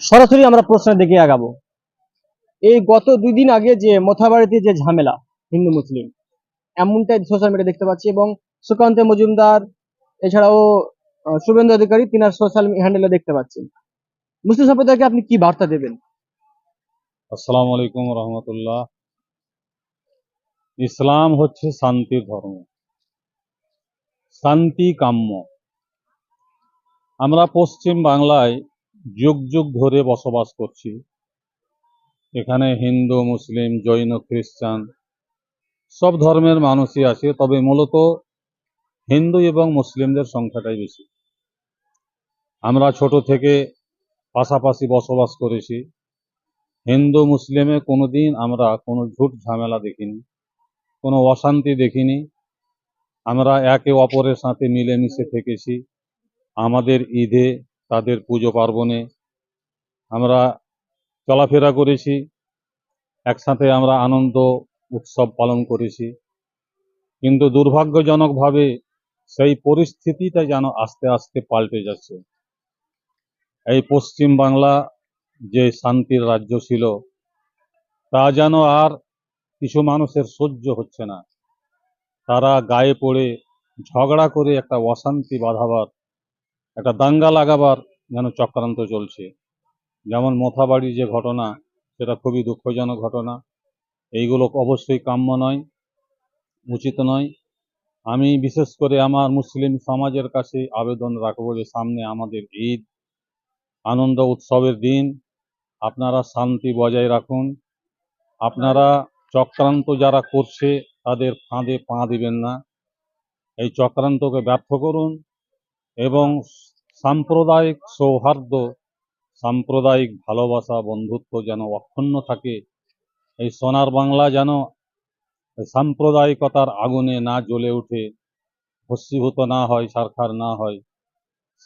সরাসরি আমরা প্রশ্নের দিকে আগাবো। এই গত দুই দিন আগে যে মথাবাড়িতে যে ঝামেলা, হিন্দু মুসলিম এমনটাই সোশ্যাল মিডিয়া দেখতে পাচ্ছি এবং সুকান্ত মজুমদার, এছাড়াও শুভেন্দু অধিকারী তিনার সোশ্যাল হ্যান্ডেলে দেখতে পাচ্ছি মুসলিম সম্প্রদায়কে আপনি কি বার্তা দেবেন? আসসালামু আলাইকুম রহমতুল্লাহ। ইসলাম হচ্ছে শান্তির ধর্ম। শান্তি কাম্য। আমরা পশ্চিম বাংলায় যুগ যুগ ধরে বসবাস করছি। এখানে হিন্দু, মুসলিম, জৈন, খ্রিস্টান সব ধর্মের মানুষই আছে, তবে মূলত হিন্দু এবং মুসলিমদের সংখ্যাটাই বেশি। আমরা ছোট থেকে পাশাপাশি বসবাস করেছি। হিন্দু, মুসলিমে কোনোদিন আমরা কোনো ঝুট ঝামেলা দেখিনি, কোনো অশান্তি দেখিনি। আমরা একে অপরের সাথে মিলেমিশে থেকেছি। আমাদের ঈদে তাদের পুজো পার্বণে আমরা চলাফেরা করেছি, একসাথে আমরা আনন্দ উৎসব পালন করেছি। কিন্তু দুর্ভাগ্যজনকভাবে সেই পরিস্থিতিটা যেন আস্তে আস্তে পাল্টে যাচ্ছে। এই পশ্চিম বাংলা যে শান্তির রাজ্য ছিল, তা যেন আর কিছু মানুষের সহ্য হচ্ছে না। তারা গায়ে পড়ে ঝগড়া করে একটা অশান্তি বাঁধাবার একটা দাঙ্গা লাগাবার যেন চক্রান্ত চলছে। যেমন মোথাবাড়ির যে ঘটনা, সেটা খুবই দুঃখজনক ঘটনা। এইগুলো অবশ্যই কাম্য নয়, উচিত নয়। আমি বিশেষ করে আমার মুসলিম সমাজের কাছে আবেদন রাখব যে সামনে আমাদের ঈদ, আনন্দ উৎসবের দিন, আপনারা শান্তি বজায় রাখুন। আপনারা চক্রান্ত যারা করছে, তাদের ফাঁদে পা দিবেন না। এই চক্রান্তকে ব্যর্থ করুন। এবং সাম্প্রদায়িক সৌহার্দ্য, সাম্প্রদায়িক ভালোবাসা, বন্ধুত্ব যেন অক্ষুণ্ণ থাকে, এই সোনার বাংলা যেন সাম্প্রদায়িকতার আগুনে না জ্বলে উঠে, ভস্মীভূত না হয়, সারখার না হয়,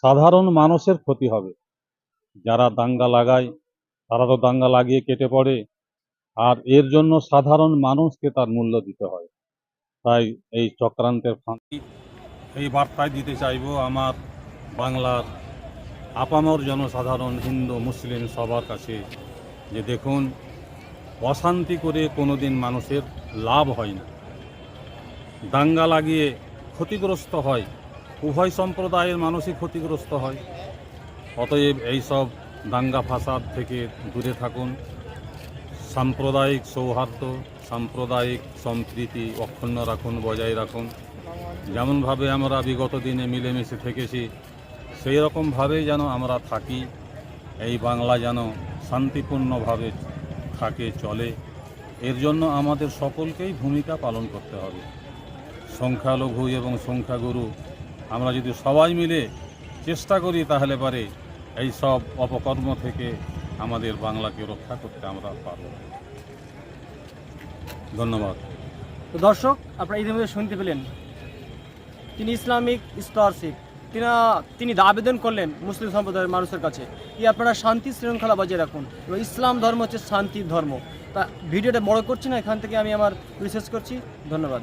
সাধারণ মানুষের ক্ষতি হবে। যারা দাঙ্গা লাগায়, তারা তো দাঙ্গা লাগিয়ে কেটে পড়ে, আর এর জন্য সাধারণ মানুষকে তার মূল্য দিতে হয়। তাই এই চক্রান্তের ফাঁকি এই বার্তায় দিতে চাইব আমার বাংলার আপামর জনসাধারণ হিন্দু মুসলিম সবার কাছে যে দেখুন, অশান্তি করে কোনো দিন মানুষের লাভ হয় না। দাঙ্গা লাগিয়ে ক্ষতিগ্রস্ত হয়, উভয় সম্প্রদায়ের মানুষই ক্ষতিগ্রস্ত হয়। অতএব এইসব দাঙ্গা ফাসাদ থেকে দূরে থাকুন। সাম্প্রদায়িক সৌহার্দ্য, সাম্প্রদায়িক সম্প্রীতি অক্ষুণ্ণ রাখুন, বজায় রাখুন। যেমনভাবে আমরা বিগত দিনে মিলেমিশে থেকেছি সেই রকমভাবেই যেন আমরা থাকি, এই বাংলা যেন শান্তিপূর্ণভাবে থাকে, চলে। এর জন্য আমাদের সকলকেই ভূমিকা পালন করতে হবে। সংখ্যালঘু এবং সংখ্যাগুরু, আমরা যদি সবাই মিলে চেষ্টা করি, তাহলে পারে এই সব অপকর্ম থেকে আমাদের বাংলাকে রক্ষা করতে আমরা পারব। ধন্যবাদ। দর্শক, আপনারা ইতিমধ্যে শুনতে পেলেন তিনি ইসলামিক স্কলারশিপ। তিনি তিনি আবেদন করলেন মুসলিম সম্প্রদায়ের মানুষের কাছে। কি আপনারা শান্তি শৃঙ্খলা বজায় রাখুন এবং ইসলাম ধর্ম হচ্ছে শান্তির ধর্ম। তা ভিডিওটা বড় করছি না, এখান থেকে আমি আমার রিসার্চ করছি। ধন্যবাদ।